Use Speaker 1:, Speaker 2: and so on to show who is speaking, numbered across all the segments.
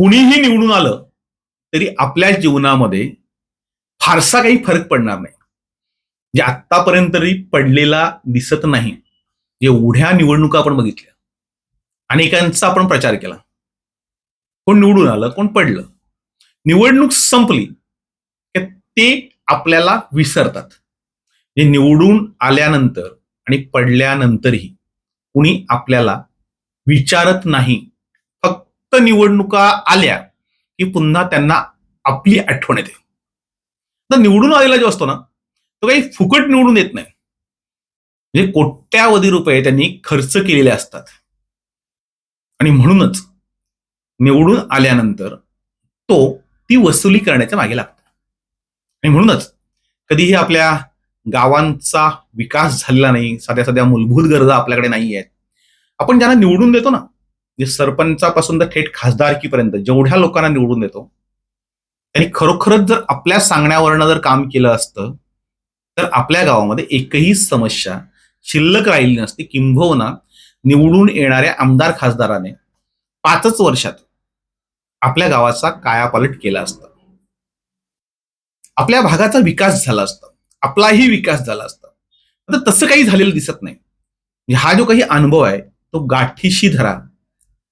Speaker 1: कुणीही निवडून आलं तरी आपल्या जीवनामध्ये फारसा काही फरक पडणार नाही. जे आतापर्यंत तरी पडलेला दिसत नाही एवढ्या निवडणुका आपण बघितल्या अनेकांचा आपण प्रचार केला. कोण निवडून आलं कोण पडलं? निवडणूक संपली की ते आपल्याला विसरतात. जे निवडून आल्यानंतर आणि पडल्यानंतरही कुणी आपल्याला विचारत नाही फक्त निवडणुका आल्या की पुन्हा त्यांना आपली आठवण येते. तर निवडून आलेला जो असतो ना तो काही फुकट निवडून येत नाही. म्हणजे कोट्यावधी रुपये त्यांनी खर्च केलेले असतात. आणि म्हणूनच निवडून आल्यानंतर तो ती वसुली करण्याच्या मागे लागतो. आणि म्हणूनच कधीही आपल्या गावांचा विकास झालेला नाही साध्या साध्या मूलभूत गरजा आपल्याकडे नाही आहेत आपण ज्यांना निवडून देतो ना सरपंचापासून तर थेट खासदारकीपर्यंत जेवढ्या लोकांना निवडून देतो त्यांनी खरोखरच जर आपल्या सांगण्यावरनं जर काम केलं असतं तर आपल्या गावामध्ये एकही समस्या शिल्लक राहिली नसती. किंबहुना निवडून येणाऱ्या आमदार खासदाराने पाचच वर्षात आपल्या गावाचा कायापालट केला असता. आपल्या भागाचा विकास झाला असता. आपलाही विकास झाला असता. आता तसं काही झालेलं दिसत नाही. म्हणजे हा जो काही अनुभव आहे तो गाठीशी धरा.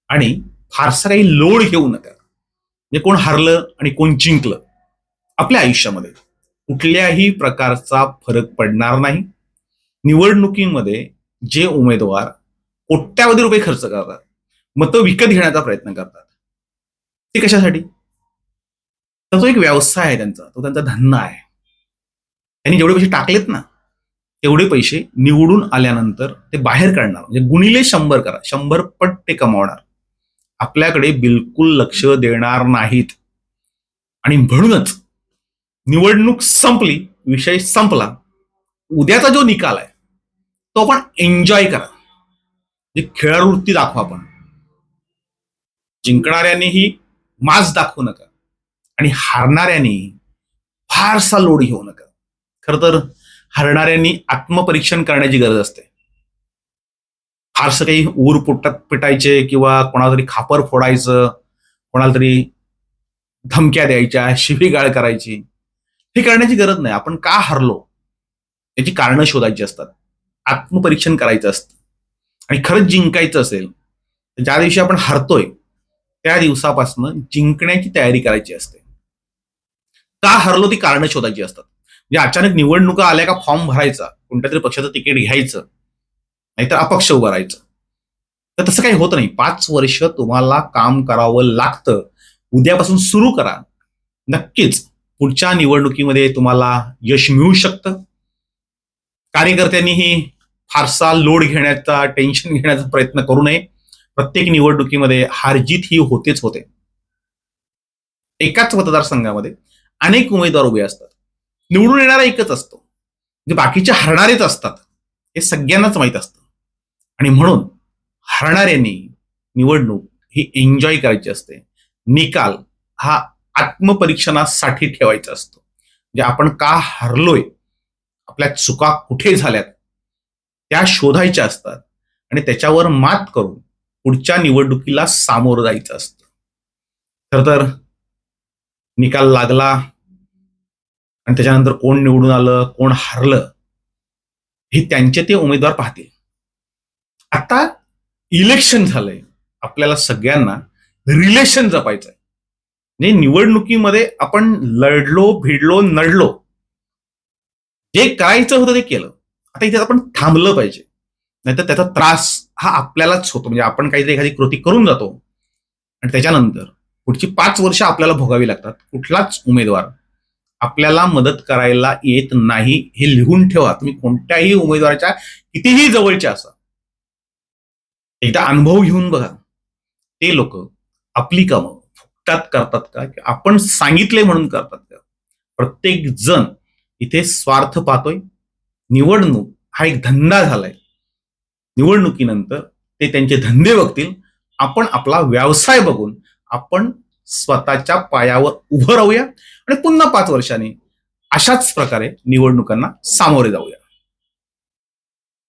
Speaker 1: आणि फारसा काही लोड घेऊ नका. म्हणजे कोण हारलं आणि कोण जिंकलं. आपल्या आयुष्यामध्ये कुठल्याही प्रकारचा फरक पडणार नाही. निवडणुकीमध्ये जे उमेदवार कोट्यावधी रुपये खर्च करतात मतं विकत घेण्याचा प्रयत्न करतात. ते कशासाठी? तर तो एक व्यवसाय आहे त्यांचा तो त्यांचा धंदा आहे. त्यांनी जेवढे पैसे टाकलेत ना तेवढे पैसे निवडून आल्यानंतर ते बाहेर काढणार. म्हणजे गुणिले शंभर करा शंभर पट ते कमावणार. आपल्याकडे बिलकुल लक्ष देणार नाहीत. आणि म्हणूनच निवडणूक संपली विषय संपला. उद्याचा जो निकाल आहे तो आपण एन्जॉय करा. जे खेळावृत्ती दाखवा आपण. जिंकणाऱ्यांनीही माज दाखवू नका. आणि हारणाऱ्यांनी फारसा लोड घेऊ नका. खर तर हरणाऱ्यांनी आत्मपरीक्षण करण्याची गरज असते. फारसं काही ऊर पुटत पिटायचे किंवा कोणाला तरी खापर फोडायचं कोणाला तरी धमक्या द्यायच्या शिवीगाळ करायची हे करण्याची गरज नाही. आपण का हरलो? याची कारणं शोधायची असतात. आत्मपरीक्षण करायचं असतं. आणि खरंच जिंकायचं असेल तर ज्या दिवशी आपण हरतोय त्या दिवसापासून जिंकण्याची तयारी करायची असते. का हरलो ती कारणं शोधायची असतात. म्हणजे अचानक निवडणुका आल्या का फॉर्म भरायचा कोणत्या तरी पक्षाचं तिकीट घ्यायचं नाहीतर अपक्ष उभं राहायचं. तर तसं काही होत नाही. पाच वर्ष तुम्हाला काम करावं लागतं. उद्यापासून सुरू करा. नक्कीच पुढच्या निवडणुकीमध्ये तुम्हाला यश मिळू शकतं. कार्यकर्त्यांनीही फारसा लोड घेण्याचा टेन्शन घेण्याचा प्रयत्न करू नये. प्रत्येक निवडणुकीमध्ये हारजीत ही होतेच होते. एकाच मतदारसंघामध्ये अनेक उमेदवार उभे असतात. निवडून येणारा एकच असतो. म्हणजे बाकीचे हरणारेच असतात. हे सगळ्यांनाच माहीत असतं. आणि म्हणून हरणाऱ्यांनी निवडणूक ही एन्जॉय करायची असते. निकाल हा आत्मपरीक्षणासाठी ठेवायचा असतो. म्हणजे आपण का हरलोय आपल्या चुका कुठे झाल्यात त्या शोधायच्या असतात आणि त्याच्यावर मात करून पुढच्या निवडणुकीला सामोरं जायचं असतं. खर तर निकाल लागला आणि त्याच्यानंतर कोण निवडून आलं कोण हारलं हे त्यांचे ते उमेदवार पाहतील. आता इलेक्शन झालंय. आपल्याला सगळ्यांना रिलेशन जपायचं आहे म्हणजे निवडणुकीमध्ये आपण लढलो भिडलो नडलो. जे करायचं होतं ते केलं. आता इथे आपण थांबलं पाहिजे. नाहीतर त्याचा त्रास हा आपल्यालाच होतो. म्हणजे आपण काहीतरी एखादी कृती करून जातो. आणि त्याच्यानंतर पुढची पाच वर्ष आपल्याला भोगावी लागतात. कुठलाच उमेदवार आपल्याला मदत करायला येत नाही हे लिहून ठेवा. तुम्ही कोणत्याही उमेदवाराच्या कितीही जवळचे असा. एकदा अनुभव घेऊन बघा. ते लोक आपली कामं फुकटात करतात का? की आपण सांगितले म्हणून करतात का? प्रत्येक जण इथे स्वार्थ पाहतोय. निवडणूक हा एक धंदा झालाय. निवडणुकीनंतर ते त्यांचे धंदे बघतील. आपण आपला व्यवसाय बघून आपण स्वतःच्या पायावर उभं राहूया आणि पुन्हा पाच वर्षांनी अशाच प्रकारे निवडणुकांना सामोरे जाऊया.